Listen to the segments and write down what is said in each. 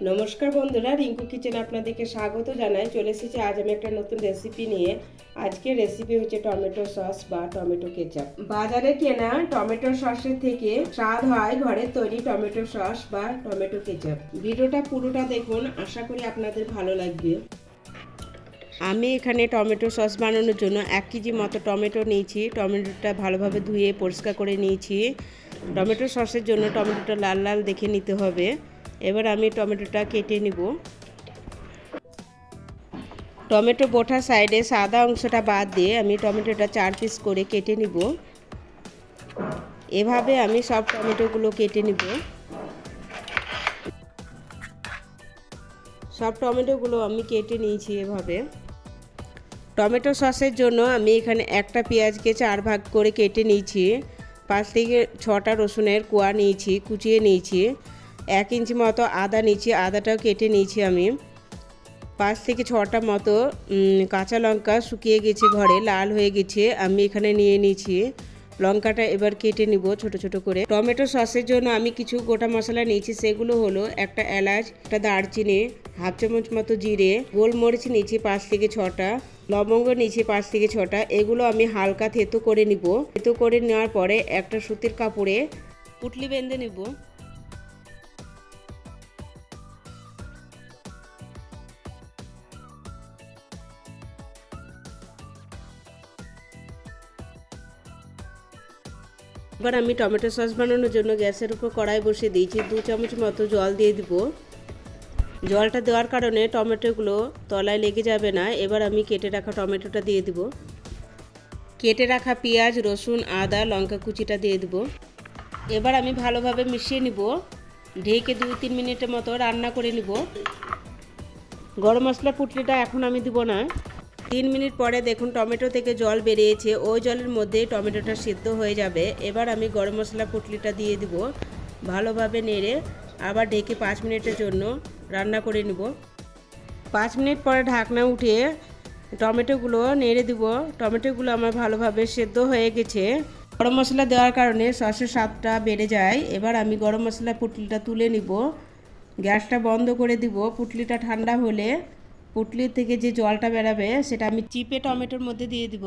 নমস্কার বন্ধুরা, রিঙ্কু কিচেন আপনাদেরকে স্বাগত জানাই। চলে এসেছি, আজ আমি একটা নতুন রেসিপি নিয়ে। আজকে রেসিপি হচ্ছে টমেটো সস বা টমেটো কেচাপ। বাজারে কেনা টমেটো সসের থেকে স্বাদ হয় ঘরের তৈরি টমেটো সস বা টমেটো কেচাপ। ভিডিওটা পুরোটা দেখুন, আশা করি আপনাদের ভালো লাগবে। আমি এখানে টমেটো সস বানানোর জন্য এক কেজি মতো টমেটো নিয়েছি। টমেটোটা ভালোভাবে ধুয়ে পরিষ্কার করে নিয়েছি। টমেটো সসের জন্য টমেটোটা লাল লাল দেখে নিতে হবে। এবার আমি টমেটোটা কেটে নিব। টমেটো বোঠা সাইডে সাদা অংশটা বাদ দিয়ে আমি টমেটোটা চার পিস করে কেটে নিব। এভাবে আমি সব টমেটোগুলো কেটে নিব। সব টমেটোগুলো আমি কেটে নিয়েছি এভাবে। টমেটো সসের জন্য আমি এখানে একটা পেঁয়াজকে চার ভাগ করে কেটে নিয়েছি। পাঁচ থেকে ছটা রসুনের কোয়া নিয়েছি, কুচিয়ে নিয়েছি। এক ইঞ্চি মতো আদা নিয়েছি, আদাটাও কেটে নিয়েছি আমি। পাঁচ থেকে ছটা মতো কাঁচা লঙ্কা শুকিয়ে গেছে ঘরে, লাল হয়ে গেছে, আমি এখানে নিয়ে নিয়েছি। লঙ্কাটা এবার কেটে নিব ছোট ছোট করে। টমেটো সসের জন্য আমি কিছু গোটা মশলা নিয়েছি, সেগুলো হলো একটা এলাচ, একটা দারচিনি, হাফ চামচ মতো জিরে, গোলমরিচ নিয়েছি পাঁচ থেকে ছটা, লবঙ্গ নিয়েছি পাঁচ থেকে ছটা, এগুলো আমি হালকা থেতো করে নিব। থেতো করে নেওয়ার পরে একটা সুতির কাপড়ে পুটলি বেঁধে নিব। এবার আমি টমেটো সস বানানোর জন্য গ্যাসের উপর কড়াই বসিয়ে দিয়েছি দু চামচ মতো জল দিয়ে দিব। জলটা দেওয়ার কারণে টমেটোগুলো তলায় লেগে যাবে না। এবার আমি কেটে রাখা টমেটোটা দিয়ে দিব। কেটে রাখা পেঁয়াজ, রসুন, আদা, লঙ্কা কুচিটা দিয়ে দিব। এবার আমি ভালোভাবে মিশিয়ে নিব। ঢেকে দুই তিন মিনিটের মতো রান্না করে নিব। গরম মশলা পুটলিটা এখন আমি দিব না। তিন মিনিট পরে দেখুন টমেটো থেকে জল বেরিয়েছে। ওই জলের মধ্যেই টমেটোটা সিদ্ধ হয়ে যাবে। এবার আমি গরম মশলা পুটলিটা দিয়ে দিব ভালোভাবে নেড়ে। আবার ঢেকে পাঁচ মিনিটের জন্য রান্না করে নিব। পাঁচ মিনিট পরে ঢাকনা উঠিয়ে টমেটোগুলো নেড়ে দিব। টমেটোগুলো আমার ভালোভাবে সেদ্ধ হয়ে গেছে। গরম মশলা দেওয়ার কারণে সসের স্বাদটা বেড়ে যায়। এবার আমি গরম মশলা পুটলিটা তুলে নিব। গ্যাসটা বন্ধ করে দিব। পুটলিটা ঠান্ডা হলে পুটলির থেকে যে জলটা বেরাবে, সেটা আমি চিপে টমেটোর মধ্যে দিয়ে দিব।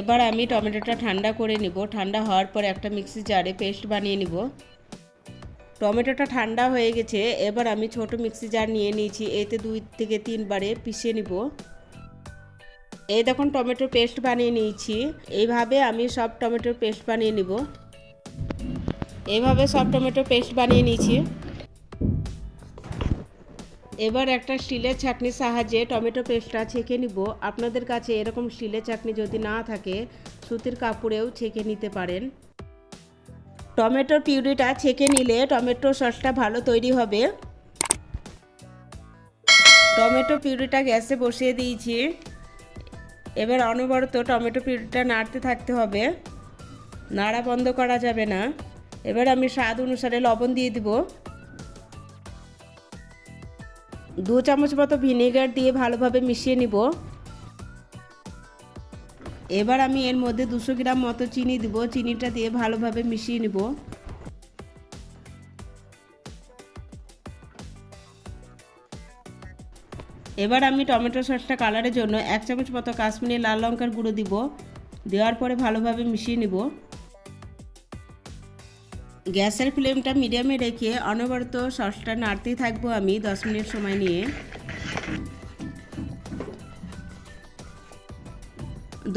এবার আমি টমেটোটা ঠান্ডা করে নিব। ঠান্ডা হওয়ার পর একটা মিক্সি জারে পেস্ট বানিয়ে নিব। টমেটোটা ঠান্ডা হয়ে গেছে, এবার আমি ছোট মিক্সি জার নিয়ে নিয়েছি। এতে দুই থেকে তিনবারে পিষে নিব। এই দেখুন, টমেটোর পেস্ট বানিয়ে নিয়েছি। এইভাবে আমি সব টমেটোর পেস্ট বানিয়ে নিব। এইভাবে সব টমেটোর পেস্ট বানিয়ে নিয়েছি। এবার একটা স্টিলের ছাঁকনির সাহায্যে টমেটো পেস্টটা ছেঁকে নিব। আপনাদের কাছে এরকম স্টিলের চাটনি যদি না থাকে, সুতির কাপড়েও ছেঁকে নিতে পারেন। টমেটোর পিউরিটা ছেঁকে নিলে টমেটো সসটা ভালো তৈরি হবে। টমেটো পিউরিটা গ্যাসে বসিয়ে দিয়েছি। এবার অনবরত টমেটো পিউরিটা নাড়তে থাকতে হবে। নাড়া বন্ধ করা যাবে না। এবার আমি স্বাদ অনুসারে লবণ দিয়ে দিব। দু চামচ মতো ভিনেগার দিয়ে ভালোভাবে মিশিয়ে নিব। এবার আমি এর মধ্যে দুশো গ্রাম মতো চিনি দিব। চিনিটা দিয়ে ভালোভাবে মিশিয়ে নিব। এবার আমি টমেটো সসটা কালারের জন্য এক চামচ মতো কাশ্মীরি লাল লঙ্কার গুঁড়ো দিব। দেওয়ার পরে ভালোভাবে মিশিয়ে নিব। গ্যাসের ফ্লেমটা মিডিয়ামে রেখে অনবরত সসটা নাড়তেই থাকব আমি দশ মিনিট সময় নিয়ে।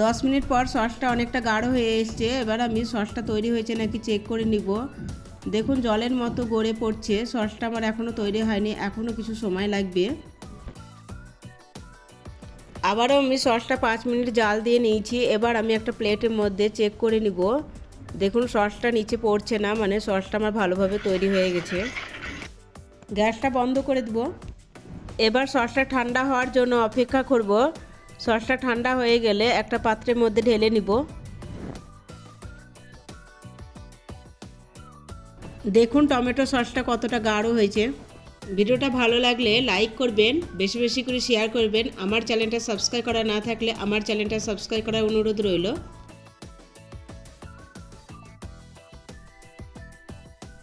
দশ মিনিট পর সসটা অনেকটা গাঢ় হয়ে এসছে। এবার আমি সসটা তৈরি হয়েছে নাকি চেক করে নিব। দেখুন, জলের মতো গড়ে পড়ছে। সসটা আমার এখনও তৈরি হয়নি এখনও কিছু সময় লাগবে। আবারও আমি সসটা পাঁচ মিনিট জাল দিয়ে নিয়েছি। এবার আমি একটা প্লেটের মধ্যে চেক করে নিব। দেখুন, সসটা নিচে পড়ছে না মানে সসটা আমার ভালোভাবে তৈরি হয়ে গেছে। গ্যাসটা বন্ধ করে দেব। এবার সসটা ঠান্ডা হওয়ার জন্য অপেক্ষা করব। সসটা ঠান্ডা হয়ে গেলে একটা পাত্রের মধ্যে ঢেলে নিব। দেখুন, টমেটো সসটা কতটা গাঢ় হয়েছে। ভিডিওটা ভালো লাগলে লাইক করবেন, বেশি বেশি করে শেয়ার করবেন। আমার চ্যানেলটা সাবস্ক্রাইব করা না থাকলে আমার চ্যানেলটা সাবস্ক্রাইব করার অনুরোধ রইল।